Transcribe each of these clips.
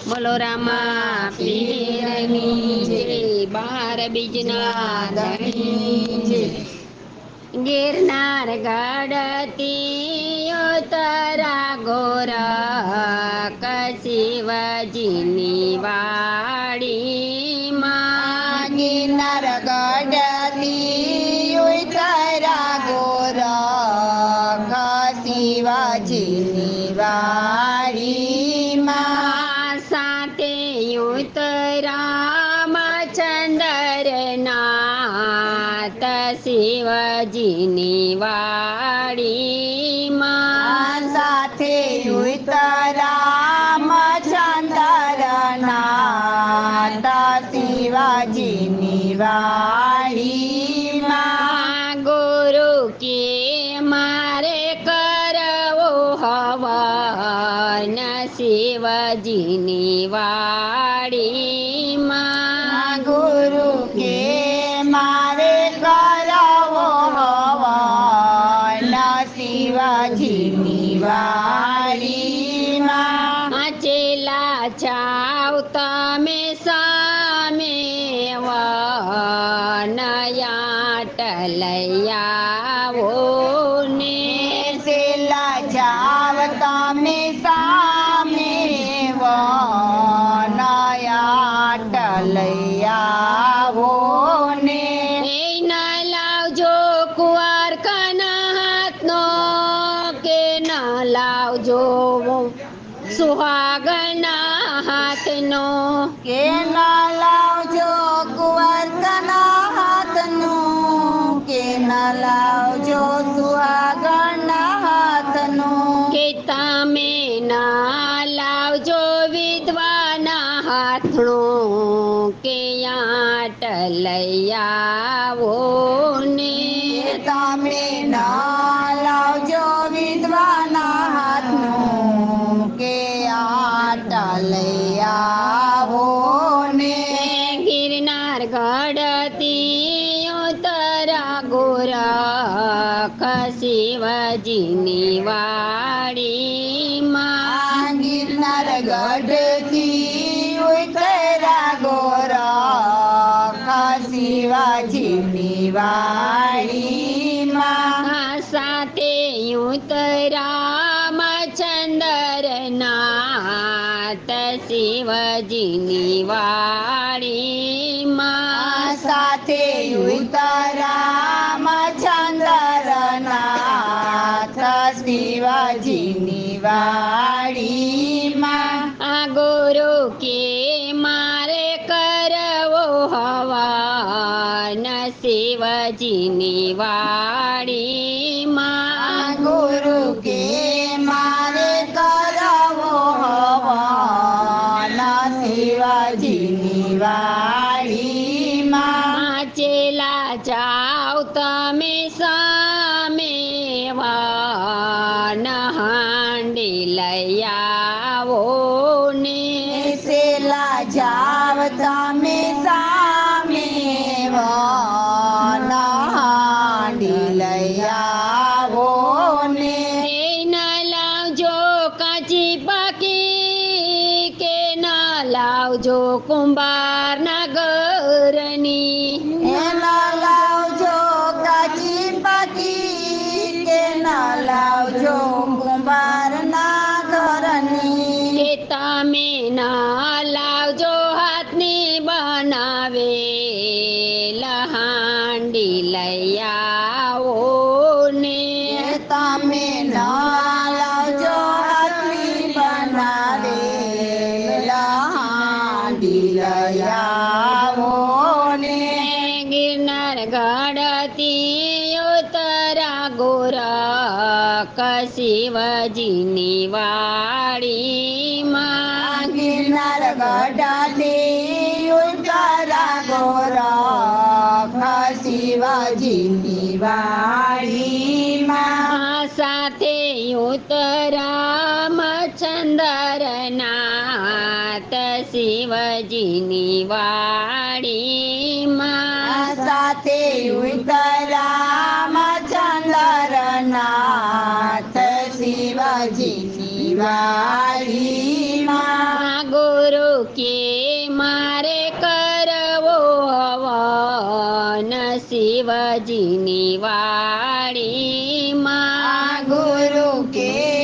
બોલો રામા પીરની બાર બીજના ધણી જય ગિરનાર ગડતી તારા ગોર કશિવજીની વાડી માં ગિરનાર ગઢતી ઉતરા ગોર કશિવજીની વાડીમાં. વાડીમાં સાથે ઉતરામ ચંદરનાથ શિવાજીની વાડીમાં ગુરુ કે મારે કરવો હવન શિવજીની વાડીમાં Tchau. આવો ને તમે ના લાવજો વિધવાના હાથનું કે આટા લઈ આવો ને ગિરનાર ગડતી ઉતરા ગોરા શિવજીની વાડીમાં. ગિરનાર ગઢથી શિવાજીની વાડીમાં આ સાથે ઉતરામ ચંદરનાથ શિવજીની વાણીમાં સાથે ઉતરામ ચંદ્રનાથ શિવાજીની વાડીમાં શિવજીની કાચી બાકી કે ના લાવજો કુંભારના ઘરની. એના લાવજો કાચી પાકી કે ના લાવજો કુંભારના ઘરની. કે તમે ના લાવજો હાથની બનાવે લહાંડી લઈ આવો ને. તમે ના શિવજીની વાડીમાં ગિરનાર ગઢાથી ઉતારા ગોરા શિવાજીની વાડીમાં. સાથે સાથે ઉતરામ ચંદરનાથ શિવજીની વાડીમાં વાલી માં ગુરુ કે મારે કરવો હવન શિવજીની વાળી માં ગુરુ કે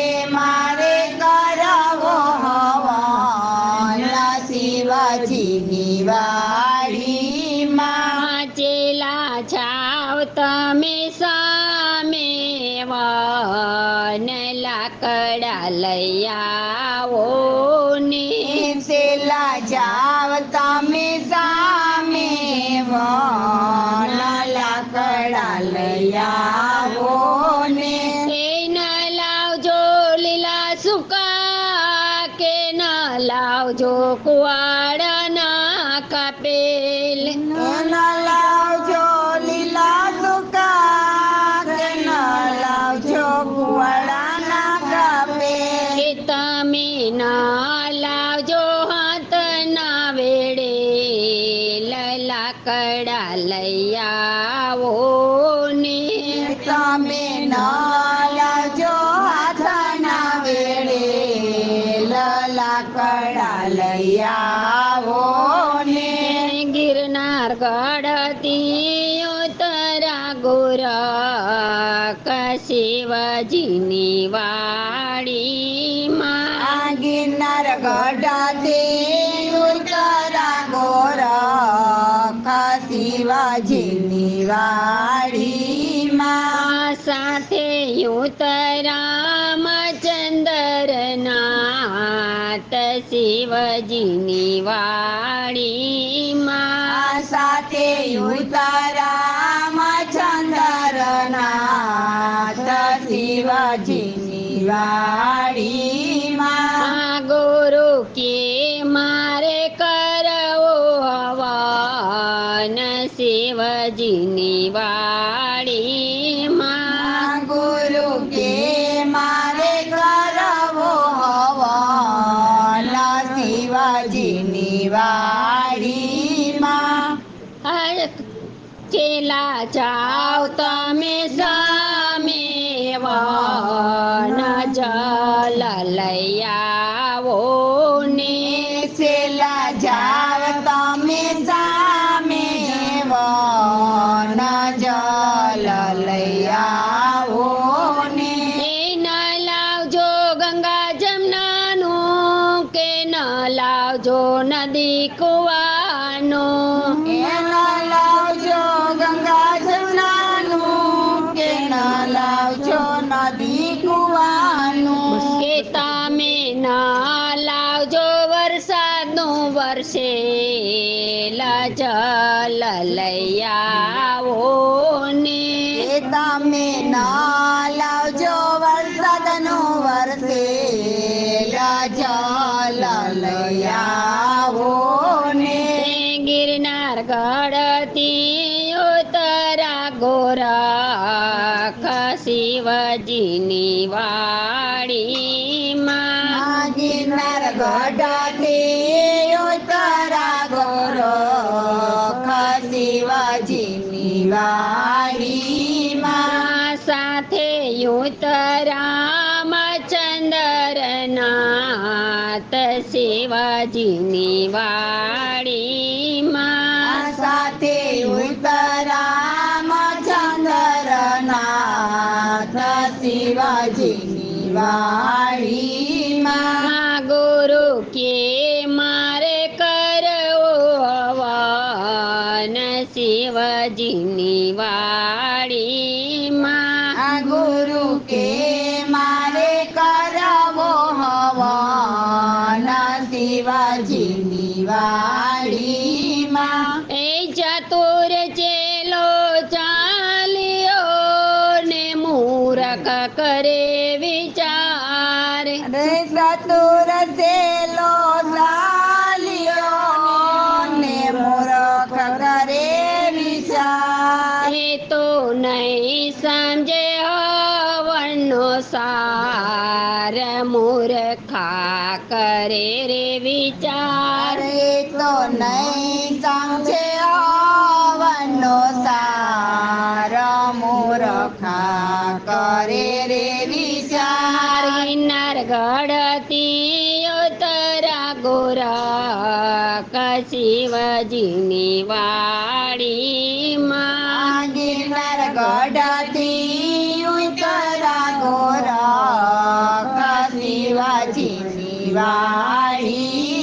લાકડા લઈ આવો ને તમે નાજો હાથના વેડે લાકડા લઈ આવો ને ગિરનાર ગળતી ઉતરા ગોરા શિવજીની વાડીમાં. ગિરનાર ગઢાથી શિવાજીની વાડીમાં સાથે ઉતરામ ચંદરનાથ શિવજીની વાડીમાં સાથે ઉતારામ ચંદ્રનાથ શિવાજીની વાડીમાં શિવજીની નદી કે તમે ન લાવજો વરસાદનું વર્ષે જલ લૈયાઓ ને તમે ના લાવજો વરસાદનું વર્ષે જલ લૈયાઓ ને ગિરનાર ગળતી ઉતરા ગોરા શિવજીની વાડીમાં આ ગિરનાર ગઢાથી ઉતરા ગોરો શિવાજીની વાડીમાં. સાથે ઉતરામ ચંદરનાથ શિવાજીની વાડીમાં શિવાજીની વાડીમાં ઉચ્ચારી તો નહીં સાંજે આવનો સાર. મૂરખા કરે રે વિચારી. નર ગઢતી ઉતરા ગોર કશિવજીની વાડી માગી નર ગઢતી ઉતરા ગોર કશિવજીની વાડી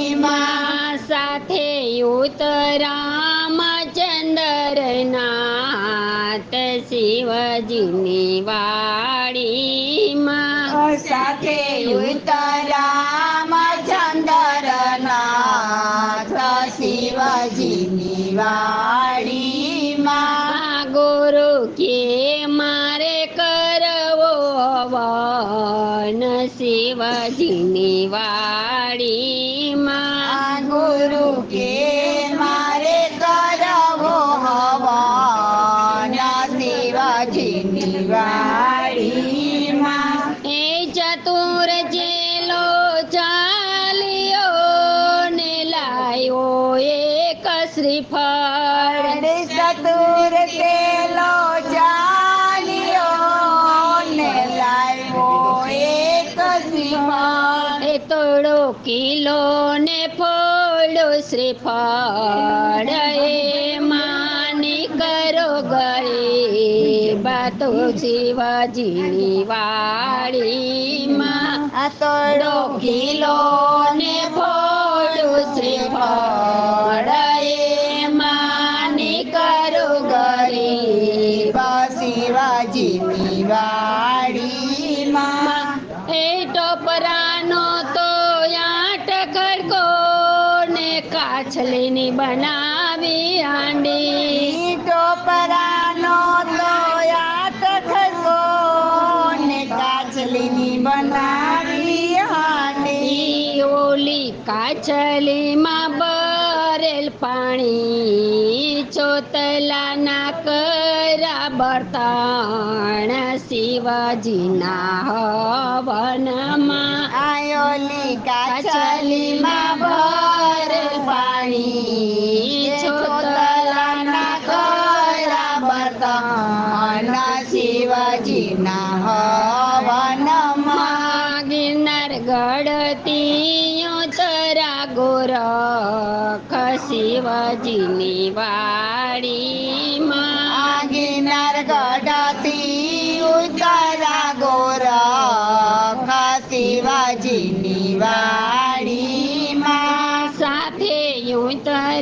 ઉતરામચંદર નાથ શિવજીની વાડીમાં. સાથે ઉતરામ ચંદ્રનાથ શિવજીની વાડીમાં. ગુરુ કે મારે કરવો વન શિવજીની વાડીમાં કિલો ને ફોડો શ્રીફળ માની કરો ગઈ બાતો શિવાજીની વાડીમાં આ તોડો કિલો ને ફોડો શ્રીફળ માની કરો ગઈ શિવાજીની વાડીમાં Bahna. ચોતલાના કરા બર્તણ શિવાજીના હવનમાં. આયોલી કાચલીમાં ભર પાણી. શિવજીની વાડીમાં આગિનાર ગઢતી ઉતરા ગોરખ શિવાજીની વાડીમાં સાથે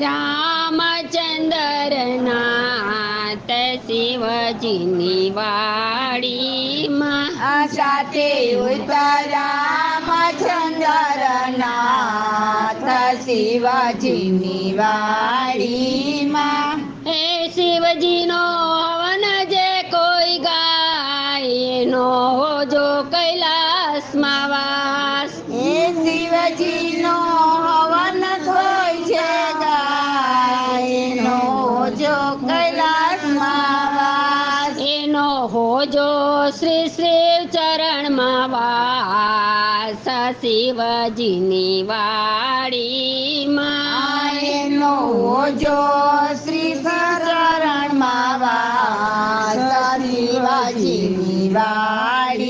રામચંદ્ર નાથ શિવજીની વાડીમાં આ સાથે ઉતરામચંદ્રનાથ શિવાજીની વાડીમાં. હે શિવજીનો શિવજીની વાડી માયનો જો શ્રી સરણ માવા શિવાજીની વાડીમાં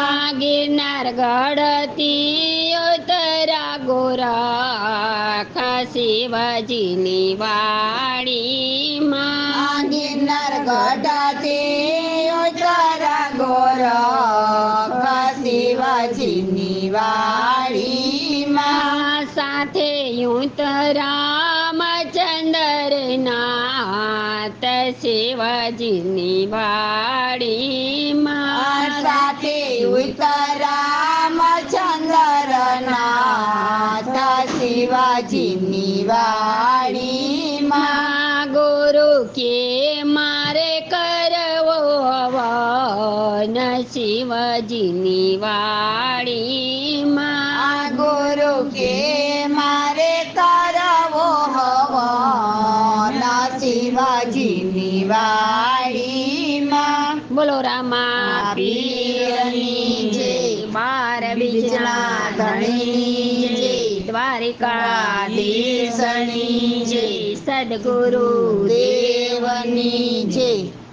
આ ગિરનાર ગઢતી ઉતરા ગોરખ શિવજીની વાડીમાં શિવાજીની વાડીમાં સાથે રામચંદ્ર નાથ શિવજીની વાડીમાં. સાથે ઉતરામ ચંદ્રનાથ શિવાજીની વાડીમાં શિવજીની વાડીમાં ગુરુ કે મારે કરવો હવન શિવજીની વાડીમાં બોલો રામા પીરની જય બાર બીજના ધણીની જય દ્વારિકાધીશની જય સદગુરુ દેવની જય